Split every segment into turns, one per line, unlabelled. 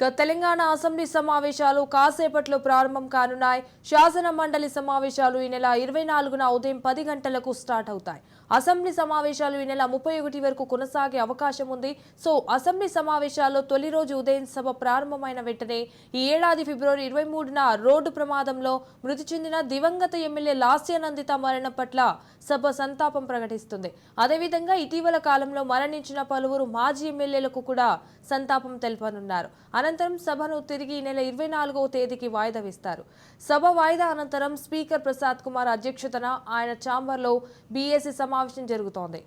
ఇక తెలంగాణ అసెంబ్లీ సమావేశాలు కాసేపట్లో ప్రారంభం కానున్నాయి. శాసన మండలి సమావేశాలు ఈ నెల ఇరవై నాలుగున ఉదయం పది గంటలకు స్టార్ట్ అవుతాయి. అసెంబ్లీ సమావేశాలు ఈ నెల ముప్పై ఒకటి వరకు కొనసాగే అవకాశం ఉంది. సో అసెంబ్లీ సమావేశాల్లో తొలి రోజు ఉదయం సభ ప్రారంభమైన వెంటనే ఈ ఏడాది ఫిబ్రవరి ఇరవై మూడున రోడ్డు ప్రమాదంలో మృతి చెందిన దివంగత ఎమ్మెల్యే లాస్యానందిత మరణం పట్ల సభ సంతాపం ప్రకటిస్తుంది. అదేవిధంగా ఇటీవల కాలంలో మరణించిన పలువురు మాజీ ఎమ్మెల్యేలకు కూడా సంతాపం తెలపనున్నారు. అనంతరం సభను తిరిగి ఈ నెల ఇరవై నాలుగవ తేదీకి వాయిదా వేస్తారు. సభ వాయిదా అనంతరం స్పీకర్ ప్రసాద్ కుమార్ అధ్యక్షతన ఆయన ఛాంబర్లో బీఏసీ సమావేశం జరుగుతోంది.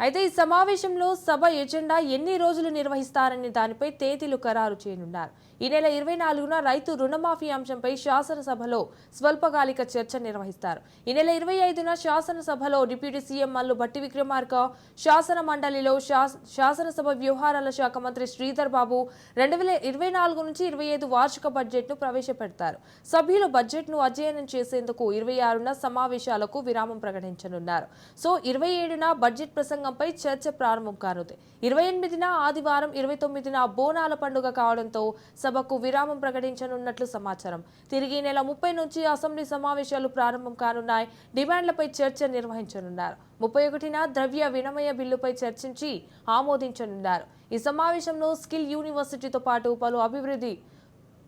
అయితే ఈ సమావేశంలో సభ ఎజెండా ఎన్ని రోజులు నిర్వహిస్తారనే దానిపై తేదీలు ఖరారు చేయనున్నారు. ఈ నెల ఇరవై నాలుగున రైతు రుణమాఫీ అంశంపై శాసనసభలో స్వల్పకాలిక చర్చ నిర్వహిస్తారు. ఈ నెల ఇరవై ఐదున శాసనసభలో డిప్యూటీ సీఎం మల్లు భట్టి విక్రమార్క శాసన మండలిలో శాస- శాసనసభ వ్యవహారాల శాఖ మంత్రి శ్రీధర్ బాబు రెండు వేల ఇరవై నాలుగు నుంచి ఇరవై ఐదు వార్షిక బడ్జెట్ను ప్రవేశపెడతారు. సభ్యులు బడ్జెట్ను అధ్యయనం చేసేందుకు ఇరవై ఆరున సమావేశాలకు విరామం ప్రకటించనున్నారు. సో ఇరవై ఏడున బడ్జెట్ ప్రసంగంపై చర్చ ప్రారంభం కానుంది ఇరవై ఎనిమిదిన ఆదివారం ఇరవై తొమ్మిదిన బోనాల పండుగ కావడంతో సభకు విరామం ప్రకటించనున్నట్లు సమాచారం. తిరిగి నెల ముప్పై నుంచి అసెంబ్లీ సమావేశాలు ప్రారంభం కానున్నాయి డిమాండ్లపై చర్చ నిర్వహించనున్నారు. ముప్పై ఒకటిన ద్రవ్య వినిమయ బిల్లుపై చర్చించి ఆమోదించనున్నారు. ఈ సమావేశంలో స్కిల్ యూనివర్సిటీతో పాటు పలు అభివృద్ధి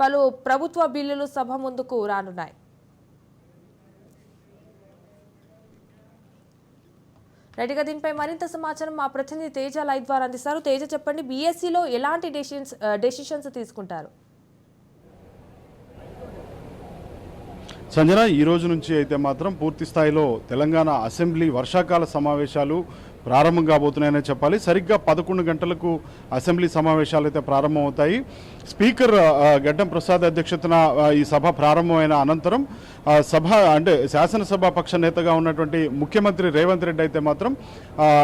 పలు ప్రభుత్వ బిల్లులు సభ ముందుకు రానున్నాయి. రైట్గా దీనిపై మరింత సమాచారం మా ప్రతినిధి తేజ లైవ్ ద్వారా అందిస్తారు. తేజ చెప్పండి బీఎస్సీలో ఎలాంటి డెసిషన్స్ డెసిషన్స్ తీసుకుంటారు?
సంజన ఈ రోజు నుంచి అయితే మాత్రం పూర్తి స్థాయిలో తెలంగాణ అసెంబ్లీ వర్షాకాల సమావేశాలు ప్రారంభం కాబోతున్నాయనే చెప్పాలి. సరిగ్గా పదకొండు గంటలకు అసెంబ్లీ సమావేశాలు అయితే ప్రారంభమవుతాయి. స్పీకర్ గడ్డం ప్రసాద్ అధ్యక్షతన ఈ సభ ప్రారంభమైన అనంతరం సభ అంటే శాసనసభ పక్ష నేతగా ఉన్నటువంటి ముఖ్యమంత్రి రేవంత్ రెడ్డి అయితే మాత్రం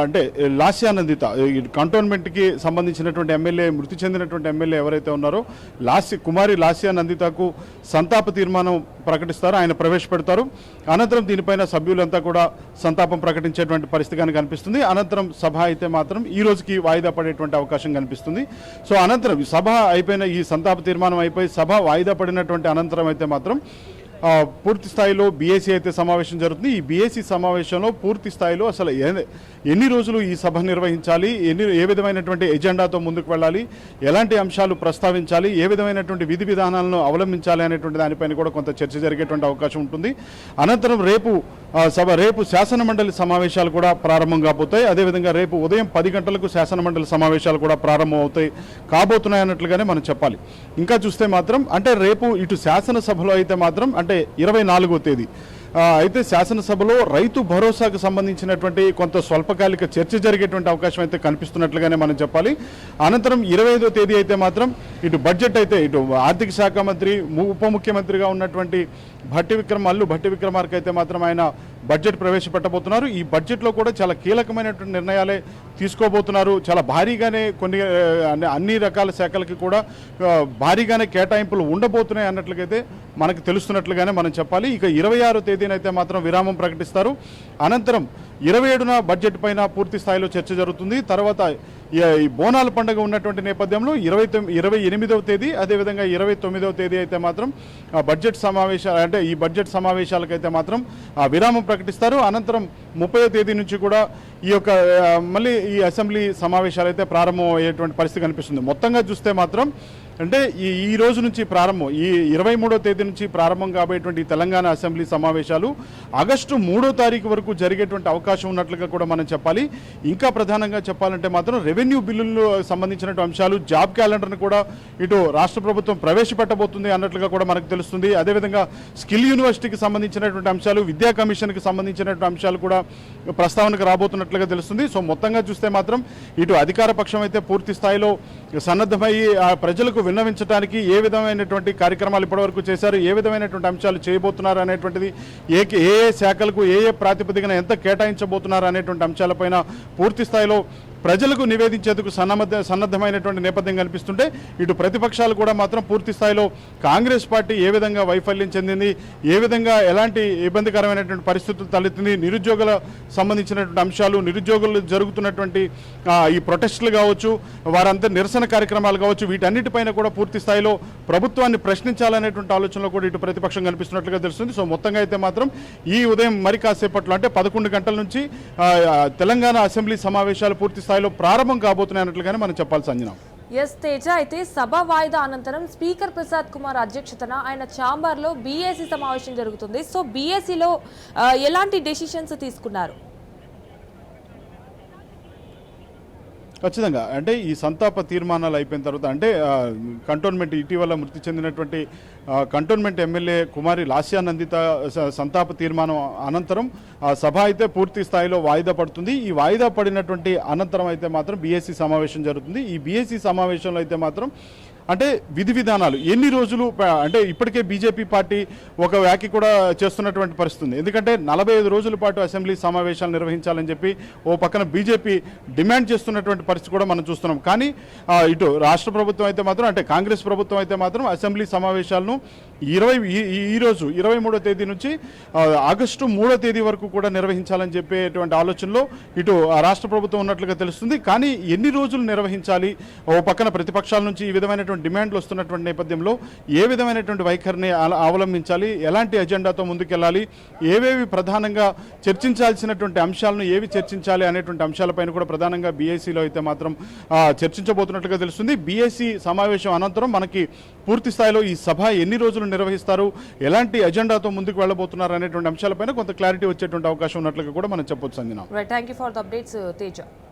అంటే లాస్యానందిత ఈ కంటోన్మెంట్కి సంబంధించినటువంటి ఎమ్మెల్యే మృతి చెందినటువంటి ఎమ్మెల్యే ఎవరైతే ఉన్నారో లాస్య కుమారి లాస్యానందితకు సంతాప తీర్మానం ప్రకటిస్తారు ఆయన ప్రవేశపెడతారు. అనంతరం దీనిపైన సభ్యులంతా కూడా సంతాపం ప్రకటించేటువంటి పరిస్థితి కానీ కనిపిస్తుంది. అనంతరం సభ అయితే మాత్రం ఈ రోజుకి వాయిదా పడేటువంటి అవకాశం కనిపిస్తుంది. సో అనంతరం సభ అయిపోయిన ఈ సంతాప తీర్మానం అయిపోయి సభ వాయిదా పడినటువంటి అనంతరం అయితే మాత్రం పూర్తి స్థాయిలో బీఏసీ అయితే సమావేశం జరుగుతుంది. ఈ బీఏసీ సమావేశంలో పూర్తి స్థాయిలో అసలు ఏ- ఎన్ని రోజులు ఈ సభ నిర్వహించాలి? ఎన్ని ఏ విధమైనటువంటి ఎజెండాతో ముందుకు వెళ్ళాలి? ఎలాంటి అంశాలు ప్రస్తావించాలి? ఏ విధమైనటువంటి విధి విధానాలను అవలంబించాలి అనేటువంటి దానిపైన కూడా కొంత చర్చ జరిగేటువంటి అవకాశం ఉంటుంది. అనంతరం రేపు సభ రేపు శాసన మండలి సమావేశాలు కూడా ప్రారంభం కాబోతాయి. అదేవిధంగా రేపు ఉదయం పది గంటలకు శాసనమండలి సమావేశాలు కూడా ప్రారంభం అవుతాయి. కాబోతున్నాయి అన్నట్లుగానే మనం చెప్పాలి. ఇంకా చూస్తే మాత్రం అంటే రేపు ఇటు శాసనసభలో అయితే మాత్రం అంటే ఇరవై నాలుగో తేదీ. అయితే శాసనసభలో రైతు భరోసాకు సంబంధించినటువంటి కొంత స్వల్పకాలిక చర్చ జరిగేటువంటి అవకాశం అయితే కనిపిస్తున్నట్లుగానే మనం చెప్పాలి. అనంతరం ఇరవై ఐదో తేదీ అయితే మాత్రం ఇటు బడ్జెట్ అయితే ఇటు ఆర్థిక శాఖ మంత్రి ము- ఉప ముఖ్యమంత్రిగా ఉన్నటువంటి భట్టి విక్రమ్ అల్లు భట్టి విక్రమార్క అయితే మాత్రం ఆయన బడ్జెట్ ప్రవేశపెట్టబోతున్నారు. ఈ బడ్జెట్లో కూడా చాలా కీలకమైనటువంటి నిర్ణయాలే తీసుకోబోతున్నారు. చాలా భారీగానే కొన్ని అన్ని- రకాల శాఖలకి కూడా భారీగానే కేటాయింపులు ఉండబోతున్నాయి అన్నట్లయితే మనకు తెలుస్తున్నట్లుగానే మనం చెప్పాలి. ఇక ఇరవై ఆరో తేదీనైతే మాత్రం విరామం ప్రకటిస్తారు. అనంతరం ఇరవై ఏడున బడ్జెట్ పైన పూర్తి స్థాయిలో చర్చ జరుగుతుంది. తర్వాత ఈ- బోనాల పండుగ ఉన్నటువంటి నేపథ్యంలో ఇరవై తొమ్మిది ఇరవై ఎనిమిదవ తేదీ అదేవిధంగా ఇరవై తొమ్మిదవ తేదీ అయితే మాత్రం ఆ బడ్జెట్ సమావేశాలు అంటే ఈ బడ్జెట్ సమావేశాలకైతే మాత్రం ఆ విరామం ప్రకటిస్తారు. అనంతరం ముప్పై తేదీ నుంచి కూడా ఈ యొక్క మళ్ళీ ఈ అసెంబ్లీ సమావేశాలు అయితే ప్రారంభం అయ్యేటువంటి పరిస్థితి కనిపిస్తుంది. మొత్తంగా చూస్తే మాత్రం అంటే ఈ ఈ రోజు నుంచి ప్రారంభం ఈ ఇరవై మూడో తేదీ నుంచి ప్రారంభం కాబోయేటువంటి తెలంగాణ అసెంబ్లీ సమావేశాలు ఆగస్టు మూడో తారీఖు వరకు జరిగేటువంటి అవకాశం ఉన్నట్లుగా కూడా మనం చెప్పాలి. ఇంకా ప్రధానంగా చెప్పాలంటే మాత్రం రెవెన్యూ బిల్లులు సంబంధించినటువంటి అంశాలు జాబ్ క్యాలెండర్ను కూడా ఇటు రాష్ట్ర ప్రభుత్వం ప్రవేశపెట్టబోతుంది అన్నట్లుగా కూడా మనకు తెలుస్తుంది. అదేవిధంగా స్కిల్ యూనివర్సిటీకి సంబంధించినటువంటి అంశాలు విద్యా కమిషన్కి సంబంధించినటువంటి అంశాలు కూడా ప్రస్తావనకు రాబోతున్నట్లుగా తెలుస్తుంది. సో మొత్తంగా చూస్తే మాత్రం ఇటు అధికార పక్షం అయితే పూర్తి స్థాయిలో సన్నద్ధమయ్యి ఆ ప్రజలకు విన్నవించడానికి ఏ విధమైనటువంటి కార్యక్రమాలు ఇప్పటివరకు చేశారు ఏ విధమైనటువంటి అంశాలు చేయబోతున్నారు అనేటువంటిది ఏ ఏ శాఖలకు ఏ ఏ ప్రాతిపదికన ఎంత కేటాయించబోతున్నారు అనేటువంటి అంశాలపైన పూర్తి స్థాయిలో ప్రజలకు నివేదించేందుకు సన్నద్ధ సన్నద్ధమైనటువంటి నేపథ్యం కనిపిస్తుంటే ఇటు ప్రతిపక్షాలు కూడా మాత్రం పూర్తి స్థాయిలో కాంగ్రెస్ పార్టీ ఏ విధంగా వైఫల్యం చెందింది ఏ విధంగా ఎలాంటి ఇబ్బందికరమైనటువంటి పరిస్థితులు తలెత్తింది నిరుద్యోగుల సంబంధించినటువంటి అంశాలు నిరుద్యోగులు జరుగుతున్నటువంటి ఈ ప్రొటెస్టులు కావచ్చు వారంతా నిరసన కార్యక్రమాలు కావచ్చు వీటన్నిటిపైన కూడా పూర్తి స్థాయిలో ప్రభుత్వాన్ని ప్రశ్నించాలనేటువంటి ఆలోచనలో కూడా ఇటు ప్రతిపక్షం కనిపిస్తున్నట్లుగా తెలుస్తుంది. సో మొత్తంగా అయితే మాత్రం ఈ ఉదయం మరి కాసేపట్లో అంటే పదకొండు గంటల నుంచి తెలంగాణ అసెంబ్లీ సమావేశాలు పూర్తి స్థాయిలో ప్రారంభం కాబోతున్నాయన్నట్లుగానే మనం చెప్పాల్సి అంజనా
ఎస్ తేజ అయితే సభ వాయిదా అనంతరం స్పీకర్ ప్రసాద్ కుమార్ అధ్యక్షతన ఆయన ఛాంబర్లో బీఏసీ సమావేశం జరుగుతుంది. సో బీఏసీలో ఎలాంటి డెసిషన్స్ తీసుకున్నారు?
ఖచ్చితంగా. అంటే ఈ సంతాప తీర్మానాలు అయిపోయిన తర్వాత అంటే కంటోన్మెంట్ ఇటీవల మృతి చెందినటువంటి కంటోన్మెంట్ ఎమ్మెల్యే కుమారి లాస్యానందిత స- సంతాప తీర్మానం అనంతరం సభ అయితే పూర్తి స్థాయిలో వాయిదా పడుతుంది. ఈ వాయిదా పడినటువంటి అనంతరం అయితే మాత్రం బీఎస్సీ సమావేశం జరుగుతుంది. ఈ బీఎస్సీ సమావేశంలో అయితే మాత్రం అంటే విధి విధానాలు. ఎన్ని రోజులు అంటే ఇప్పటికే బీజేపీ పార్టీ ఒక వ్యాఖ్య కూడా చేస్తున్నటువంటి పరిస్థితి ఉంది. ఎందుకంటే నలభై ఐదు రోజుల పాటు అసెంబ్లీ సమావేశాలు నిర్వహించాలని చెప్పి ఓ పక్కన బీజేపీ డిమాండ్ చేస్తున్నటువంటి పరిస్థితి కూడా మనం చూస్తున్నాం. కానీ ఇటు రాష్ట్ర ప్రభుత్వం అయితే మాత్రం అంటే కాంగ్రెస్ ప్రభుత్వం అయితే మాత్రం అసెంబ్లీ సమావేశాలను ఇరవై ఈ- ఈ- రోజు ఇరవై మూడో తేదీ నుంచి ఆగస్టు మూడో తేదీ వరకు కూడా నిర్వహించాలని చెప్పేటువంటి ఆలోచనలో ఇటు ఆ రాష్ట్ర ప్రభుత్వం ఉన్నట్లుగా తెలుస్తుంది. కానీ ఎన్ని రోజులు నిర్వహించాలి? ఓ పక్కన ప్రతిపక్షాల నుంచి ఈ విధమైనటువంటి డిమాండ్లు వస్తున్నటువంటి నేపథ్యంలో ఏ విధమైనటువంటి వైఖరిని అవలంబించాలి? ఎలాంటి ఎజెండాతో ముందుకెళ్ళాలి? ఏవేవి ప్రధానంగా చర్చించాల్సినటువంటి అంశాలను ఏవి చర్చించాలి అనేటువంటి అంశాలపైన కూడా ప్రధానంగా బీఏసీలో అయితే మాత్రం చర్చించబోతున్నట్లుగా తెలుస్తుంది. బీఎస్సీ సమావేశం అనంతరం మనకి పూర్తి స్థాయిలో ఈ సభ ఎన్ని రోజులు నిర్వహిస్తారు? ఎలాంటి ఎజెండాతో ముందుకు వెళ్ళబోతున్నారు అనేటువంటి అంశాలపైన కొంత క్లారిటీ వచ్చేటువంటి అవకాశం ఉన్నట్లుగా కూడా మనం చెప్పొచ్చు అందిన
thank you for the updates Teja.